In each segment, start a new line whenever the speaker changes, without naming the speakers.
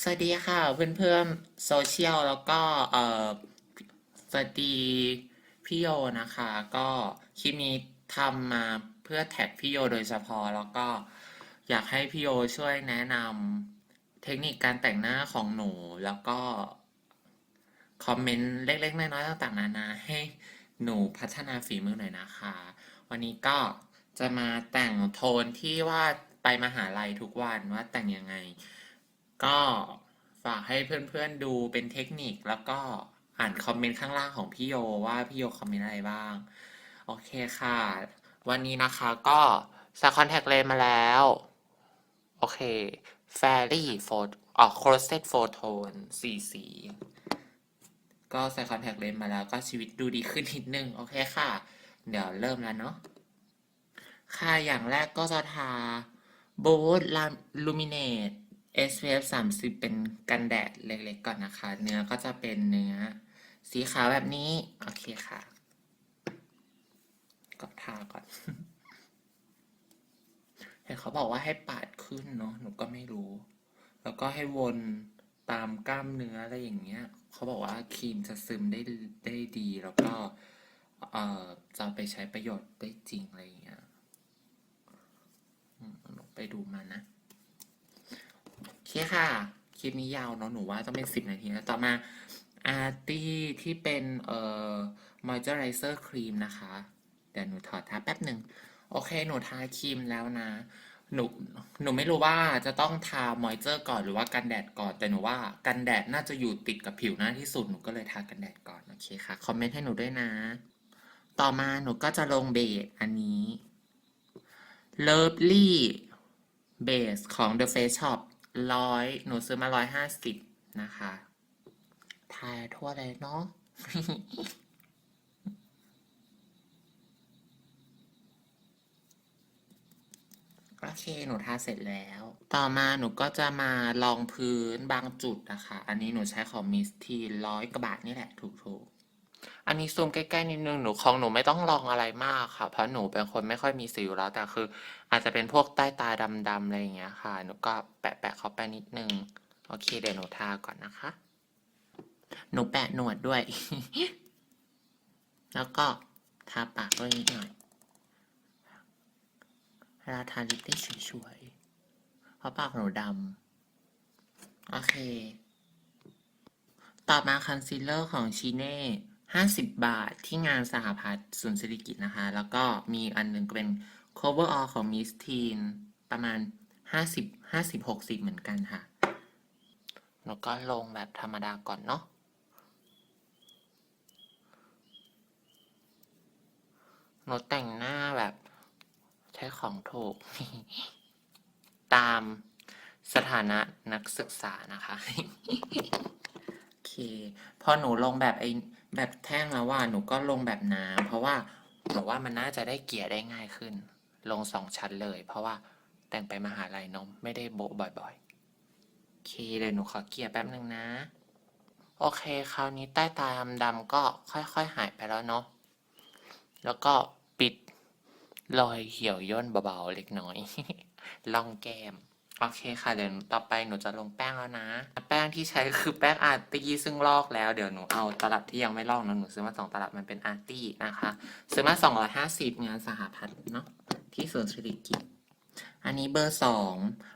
สวัสดีค่ะเพื่อนๆโซเชียลแล้วก็เอ่อสวัสดีพี่โยนะคะ ก็คลิปนี้ทำมาเพื่อแท็กพี่โยโดยเฉพาะแล้วก็อยากให้พี่โยช่วยแนะนำเทคนิคการแต่งหน้าของหนูแล้วก็คอมเมนต์เล็กๆน้อยๆต่างๆนานาให้หนูพัฒนาฝีมือหน่อยนะคะ วันนี้ก็จะมาแต่งโทนที่ว่าไปมหาลัยทุกวันว่าแต่งยังไง ก็ฝากให้เพื่อนๆดูเป็นเทคนิคแล้วก็อ่านคอมเมนต์ข้างล่างของพี่โยว่าพี่โยคอมเมนต์อะไรบ้าง โอเคค่ะ วันนี้นะคะก็ใส่คอนแทคเลนส์มาแล้ว โอเค Fairy Photo ออก Closet Photone สีสี ก็ใส่คอนแทคเลนส์มาแล้วก็ชีวิตดูดีขึ้นนิดนึง โอเคค่ะ เดี๋ยวเริ่มแล้วเนาะค่ะอย่างแรกก็จะทา Bold Luminate SPF 30 เป็นกันแดดเล็กๆก่อนนะคะ เนื้อก็จะเป็นเนื้อ สีขาวแบบนี้ โอเคค่ะก็ทาก่อนเห็นเขาบอกว่าให้ปาดขึ้นเนาะหนูก็ไม่รู้ แล้วก็ให้วนตามกล้ามเนื้ออะไรอย่างเงี้ย เขาบอกว่าครีมจะซึมได้ได้ดี แล้วก็เอ่อจะไปใช้ประโยชน์ได้จริงอะไรอย่างเงี้ยหนูไปดูมานะ เคค่ะ คลิปนี้ยาวเนาะหนูว่าต้องเป็นสิบนาทีแล้วต่อมาอาร์ตี้ที่เป็นเอ่อ moisturizer ครีมนะคะ เดี๋ยวหนูถอดทาแป๊บหนึ่งโอเค หนูทาครีมแล้วนะ หนู หนูไม่รู้ว่าจะต้องทามอยเจอร์ก่อนหรือว่ากันแดดก่อน แต่หนูว่ากันแดดน่าจะอยู่ติดกับผิวหน้าที่สุด หนูก็เลยทากันแดดก่อน โอเคค่ะ คอมเมนต์ให้หนูด้วยนะ ต่อมาหนูก็จะลงเบสอันนี้ Lovely Base ของ The Face Shop ร้อยหนูซื้อมาร้อยห้าสิบนะคะทายทั่วเลยเนาะโอเค หนูทาเสร็จแล้ว ต่อมาหนูก็จะมาลองพื้นบางจุดนะคะ อันนี้หนูใช้ของมิสทีร้อยกว่าบาทนี่แหละ ถูกๆ อันนี้ซูมใกล้ๆนิดนึงหนูของหนูไม่ต้องลองอะไรมากค่ะ เพราะหนูเป็นคนไม่ค่อยมีสิวแล้ว แต่คือ อาจจะเป็นพวกใต้ตาดำๆอะไรอย่างเงี้ยค่ะ หนูก็แปะๆเขาไปนิดนึง โอเคเดี๋ยวหนูทาก่อนนะคะ หนูแปะหนวดด้วย แล้วก็ทาปากด้วยนิดหน่อยเวลาทาลิปได้สวยๆเพราะปากหนูดำโอเค ต่อมาคันซีลเลอร์ของชีเน่ ห้าสิบบาทที่งานสหพัฒน์ศูนย์สิริกิตนะคะ แล้วก็มีอันหนึ่งเป็น cover all ของ Miss Teen ประมาณห้าสิบห้าสิบหกสิบเหมือนกันค่ะ แล้วก็ลงแบบธรรมดาก่อนเนาะหนูแต่งหน้าแบบใช้ของถูก ตามสถานะนักศึกษานะคะ โอเค พอหนูลงแบบไอ แบบแท่งแล้วว่าหนูก็ลงแบบน้ำเพราะว่าบอกว่ามันน่าจะได้เกลี่ยได้ง่ายขึ้น ลงสองชั้นเลย เพราะว่าแต่งไปมหาลัยเนมไม่ได้โบะบ่อยๆโอเคเดี๋ยหนูขอเกลี่ยแป๊บหนึ่งนะ โอเค คราวนี้ใต้ตาดำๆก็ค่อยๆหายไปแล้วเนาะแล้วก็ปิดรอยเหี่ยวย่นเบาๆเล็กน้อยล่องแก้ม โอเคค่ะ เดี๋ยวต่อไปหนูจะลงแป้งแล้วนะ แป้งที่ใช้คือแป้งอาร์ตี้ซึ่งลอกแล้ว เดี๋ยวหนูเอาตลับที่ยังไม่ลอกนะหนูซื้อมาสองตลับมันเป็นอาร์ตี้นะคะ ซื้อมาสองร้อยห้าสิบงานสหพัฒน์เนาะที่สวนสิริกิตอันนี้เบอร์สอง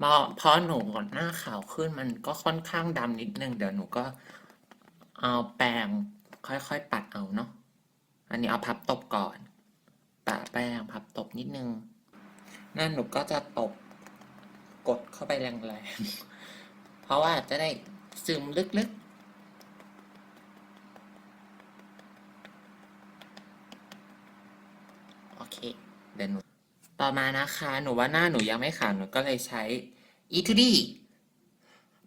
พราะเพราะหนูหน้าขาวขึ้นมันก็ค่อนข้างดำนิดนึง เดี๋ยวหนูก็เอาแปรงค่อยๆปัดเอาเนาะ อันนี้เอาพับตบก่อน ปะแป้งพับตบนิดนึง นั่นหนูก็จะตบ กดเข้าไปแรงๆ เพราะว่าจะได้ซึมลึกๆ โอเค เดี๋ยวหนู ต่อมานะคะ หนูว่าหน้าหนูยังไม่ขาวหนูก็เลยใช้ e 2 d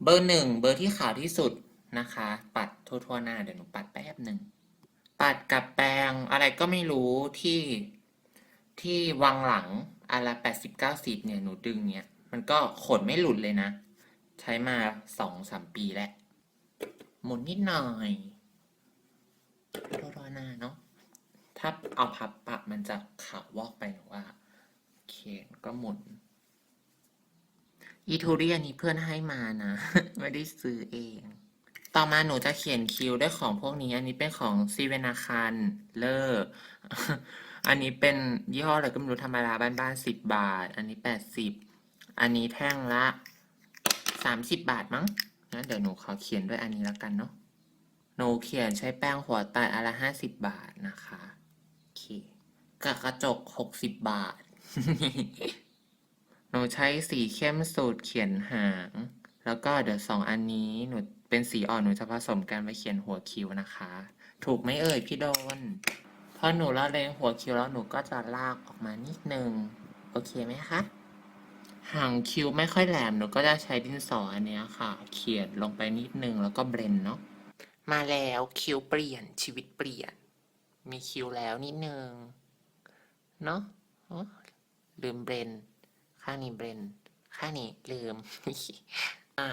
เบอร์หนึ่งเบอร์ที่ขาวที่สุดนะคะ ปัดทั่วๆหน้า เดี๋ยวหนูปัดแป๊บหนึ่ง ปัดกับแปรงอะไรก็ไม่รู้ที่ที่วางหลังอันละแปดสิบเก้าสิบเนี่ย หนูดึงเนี่ย มันก็ขนไม่หลุดเลยนะ ใช้มาสองสามปีแล้ว หมุนนิดหน่อยทั่วๆหน้าเนาะถ้าเอาพับปะมันจะขาววอกไปหนูว่าโอเคก็หมุนอีทูเรี่อันนี้เพื่อนให้มานะ ไม่ได้ซื้อเอง ต่อมาหนูจะเขียนคิวด้วยของพวกนี้ อันนี้เป็นของซีเวนาคันเลอร์อันนี้เป็นยี่ห้ออะไรก็ไม่รู้ธรรมดาบ้านๆสิบบาท อันนี้แปดสิบ อันนี้แท่งละสามสิบบาทมั้งงั้นเดี๋ยวหนูขอเขียนด้วยอันนี้แล้วกันเนาะ หนูเขียนใช้แป้งหัวไตอันละห้าสิบบาทนะคะโอเคกับกระจกหกสิบบาท หนูใช้สีเข้มสูตรเขียนหาง แล้วก็เดี๋ยวสองอันนี้หนูเป็นสีอ่อนหนูจะผสมกันไว้เขียนหัวคิ้วนะคะ ถูกไหมเอ่ยพี่โดน พอหนูละเลงหัวคิ้วแล้วหนูก็จะลากออกมานิดนึง โอเคไหมคะ หางคิ้วไม่ค่อยแหลมหนูก็จะใช้ดินสออันเนี้ยค่ะ เขียนลงไปนิดนึงแล้วก็เบรนเนาะมาแล้วคิ้วเปลี่ยนชีวิตเปลี่ยน มีคิ้วแล้วนิดนึงเนาะลืมเบรนข้างนี้เบรนข้างนี้ลืมอะ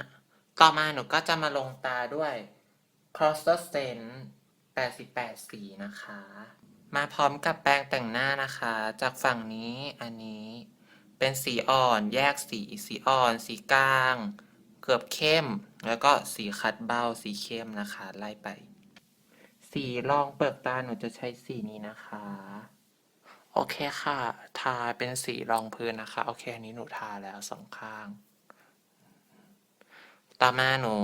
ต่อมาหนูก็จะมาลงตาด้วย cross s e n 88 สีนะคะ มาพร้อมกับแปรงแต่งหน้านะคะ จากฝั่งนี้อันนี้ เป็นสีอ่อน แยกสี สีอ่อน สีกลาง เกือบเข้ม แล้วก็สีคัดเบ้า สีเข้มนะคะ ไล่ไป สีรองเปลือกตาหนูจะใช้สีนี้นะคะ โอเคค่ะ ทาเป็นสีรองพื้นนะคะ โอเค อันนี้หนูทาแล้วสองข้าง ต่อมาหนู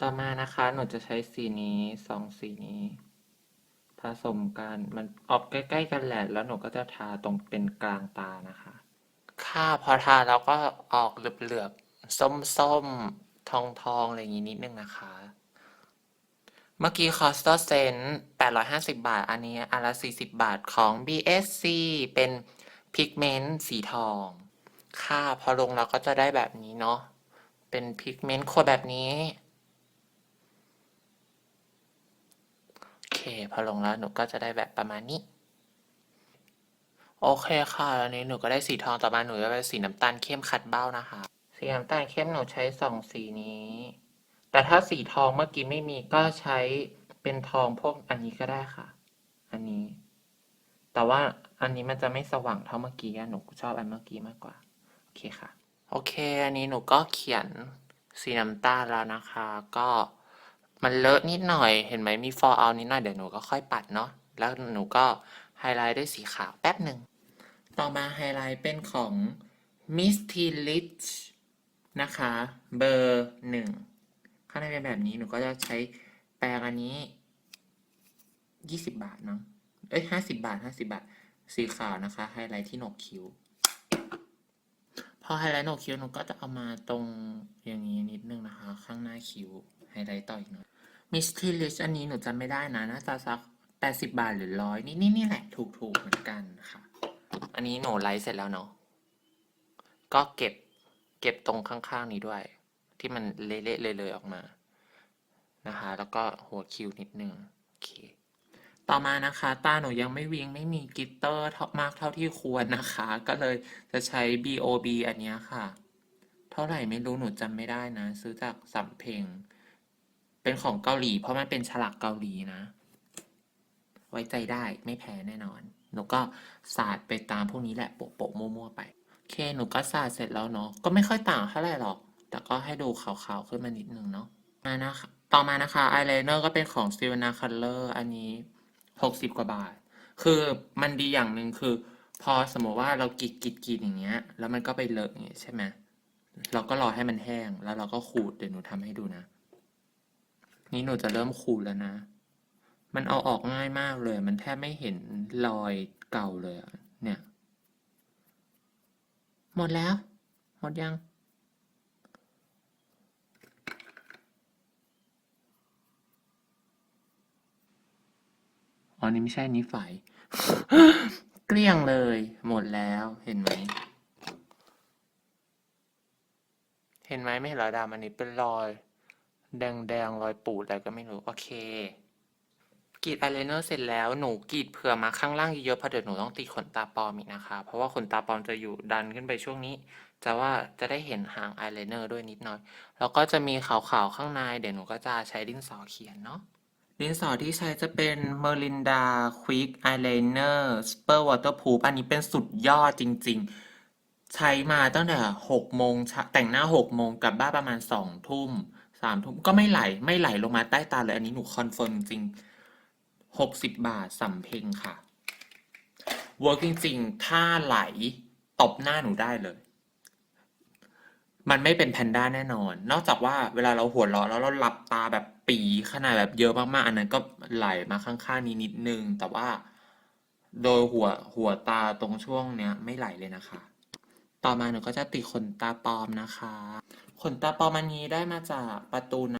ต่อมานะคะ หนูจะใช้สีนี้สองสีนี้ผสมกัน มันออกใกล้ ๆ กันแหละ แล้วหนูก็จะทาตรงเป็นกลางตานะคะ ค่ะ พอทาแล้วก็ออกเหลือบๆ ส้มๆ ทองๆ อะไรอย่างนี้นิดนึงนะคะ เมื่อกี้คอสต c เซน850 บาท อันนี้อันละ 40 บาทของ BSC เป็นพิกเมนต์สีทอง ค่ะ พอลงเราก็จะได้แบบนี้เนาะ เป็นพิกเมนต์ขวดแบบนี้ โอเค พอลงแล้วหนูก็จะได้แบบประมาณนี้ โอเคค่ะอันนี้หนูก็ได้สีทองต่อมาหนูจะเป็นสีน้ำตาลเข้มขัดเบ้านะคะ สีน้ำตาลเข้มหนูใช้สองสีนี้ แต่ถ้าสีทองเมื่อกี้ไม่มีก็ใช้เป็นทองพวกอันนี้ก็ได้ค่ะ อันนี้ แต่ว่าอันนี้มันจะไม่สว่างเท่าเมื่อกี้หนูชอบอันเมื่อกี้มากกว่า โอเคค่ะ โอเค อันนี้หนูก็เขียนสีน้ำตาลแล้วนะคะ ก็มันเลอะนิดหน่อย เห็นไหมมี fall out นิดหน่อยเดี๋ยวหนูก็ค่อยปัดเนาะ แล้วหนูก็ไฮไลท์ด้วยสีขาวแป๊บหนึ่ง ต่อมาไฮไลท์เป็นของ Misty Rich นะคะ เบอร์หนึ่งข้างในเป็นแบบนี้หนูก็จะใช้แปรงอันนี้ยี่สิบบาทเนาะเอ้ยห้าสิบาทห้าสิบาท สีขาวนะคะ ไฮไลท์ที่หนกคิ้ว พอไฮไลท์หนกคิ้วหนูก็จะเอามาตรงอย่างนี้นิดนึงนะคะ ข้างหน้าคิ้ว ไฮไลท์ต่ออีกหน่อยมิสทีลิชอันนี้หนูจำไม่ได้นะน่าจะสักแปดสิบาทหรือร้อยนี่นี่นี่แหละถูกๆเหมือนกันค่ะ อันนี้หนูไลท์เสร็จแล้วเนาะ ก็เก็บเก็บตรงข้างๆนี้ด้วย ที่มันเละๆเลยๆออกมา นะคะ แล้วก็หัวคิวนิดนึง โอเค ต่อมานะคะ ตาหนูยังไม่วิงไม่มีกิตเตอร์มากเท่าที่ควรนะคะ ก็เลยจะใช้ BOB อันนี้ค่ะ เท่าไหร่ไม่รู้หนูจำไม่ได้นะ ซื้อจากสำเพงเป็นของเกาหลี เพราะมันเป็นฉลากเกาหลีนะ ไว้ใจได้ไม่แพ้แน่นอน หนูก็สาดไปตามพวกนี้แหละโปะๆมั่วๆไปโอเคหนูก็สาดเสร็จแล้วเนาะก็ไม่ค่อยต่างเท่าไหร่หรอก แต่ก็ให้ดูขาวๆขึ้นมานิดนึงเนาะมานะคะต่อมานะคะอายไลเนอร์ก็เป็นของ s i l v a n a Color อันนี้หกสิบกว่าบาท คือมันดีอย่างหนึ่งคือ พอสมมติว่าเรากรีดกรีดกรีดอย่างเงี้ย แล้วมันก็ไปเลอะอย่างเงี้ยใช่ไหมเราก็รอให้มันแห้งแล้วเราก็ขูดเดี๋ยวหนูทำให้ดูนะ นี่หนูจะเริ่มขูดแล้วนะ มันเอาออกง่ายมากเลย มันแทบไม่เห็นรอยเก่าเลยเนี่ย หมดแล้ว หมดยัง อ๋อ นี่ไม่ใช่นี้ไฟเกลี้ยงเลย หมดแล้วเห็นไหม เห็นไหมไม่เห็นรอยดำอันนี้เป็นรอย แดงๆรอยปูดอะไรก็ไม่รู้ โอเค กรีดอายไลเนอร์เสร็จแล้วหนูกรีดเผื่อมาข้างล่างเยอะๆเพราะเดี๋ยวหนูต้องตีขนตาปลอมอีกนะคะ เพราะว่าขนตาปลอมจะอยู่ดันขึ้นไปช่วงนี้ จะว่าจะได้เห็นหางอายไลเนอร์ด้วยนิดหน่อย แล้วก็จะมีขาวๆข้างในเดี๋ยวหนูก็จะใช้ดินสอเขียนเนาะดินสอที่ใช้จะเป็น merinda Quick Eyeliner Super Waterproof อันนี้เป็นสุดยอดจริง ๆ ใช้มาตั้งแต่หกโมงแต่งหน้าหกโมงกลับบ้านประมาณสองทุ่มสามทุ่มก็ไม่ไหลไม่ไหลลงมาใต้ตาเลยอันนี้หนูคอนเฟิร์มจริง หกสิบบาทสำเพ็งค่ะเวิร์กจริงๆ ถ้าไหลตบหน้าหนูได้เลย มันไม่เป็นแพนด้าแน่นอน นอกจากว่าเวลาเราหัวเราะแล้วเราหลับตาแบบปีขนาดแบบเยอะมากๆ อันนั้นก็ไหลมาข้างๆนี้นิดนึง แต่ว่าโดยหัวหัวตาตรงช่วงเนี้ยไม่ไหลเลยนะคะ ต่อมาหนูก็จะติดขนตาปลอมนะคะ ขนตาปลอมอันนี้ได้มาจากประตู